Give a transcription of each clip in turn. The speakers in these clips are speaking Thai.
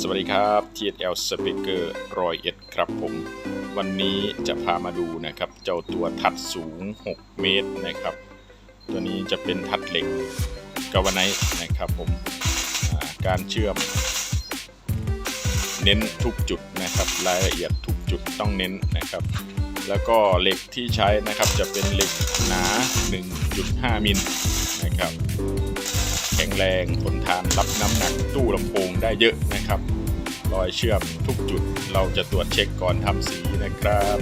สวัสดีครับ TSL Speaker รอยเอ็ดครับผม วันนี้จะพามาดูนะครับ เจ้าตัวทัดสูง 6 เมตรนะครับ ตัวนี้จะเป็นทัดเหล็กกาวไนท์นะครับผมการเชื่อม เน้นทุกจุดนะครับ รายละเอียดทุกจุดต้องเน้นนะครับ แล้วก็เหล็กที่ใช้นะครับจะเป็นเหล็กหนา 1.5 มิลนะครับ แข็งแรงทนทานรับน้ำหนักตู้ลำโพงได้เยอะนะครับ รอยเชื่อมทุกจุดเราจะตรวจเช็คก่อนทำสีนะครับ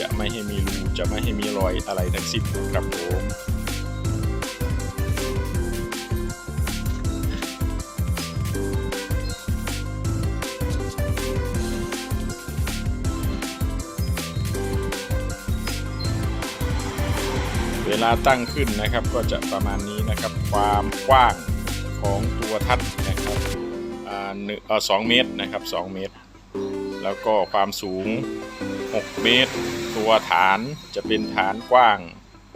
จะไม่ให้มีรูจะไม่ให้มีรอยอะไรทั้งสิ้นครับผม เวลาตั้งขึ้นนะครับก็จะประมาณนี้นะครับ ความกว้างของตัวทัดนะครับเออสองเมตรนะครับสองเมตร แล้วก็ความสูง 6 เมตร ตัวฐานจะเป็นฐานกว้าง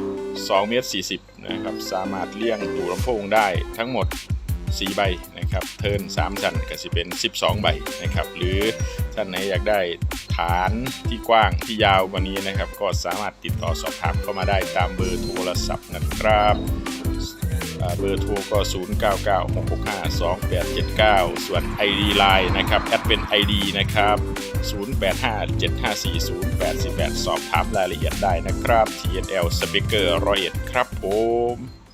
2 เมตร 40 นะครับ สามารถเลี่ยงตู้ลำโพงได้ทั้งหมด 4 ใบนะครับ เทิน3ชั้นก็จะเป็น 12 ใบนะครับ หรือท่านไหนอยากได้านที่กว้างที่ยาวกว่านี้นะครับ ก็สามารถติดต่อสอบถามเข้ามาได้ตามเบอร์โทรศัพท์นะครับเบอร์โทรก็ 0996652879 ส่วน ID Line นะครับ แอดเป็น ID นะครับ 0857540818 สอบถามรายละเอียดได้นะครับ TNL Speaker 101ครับผม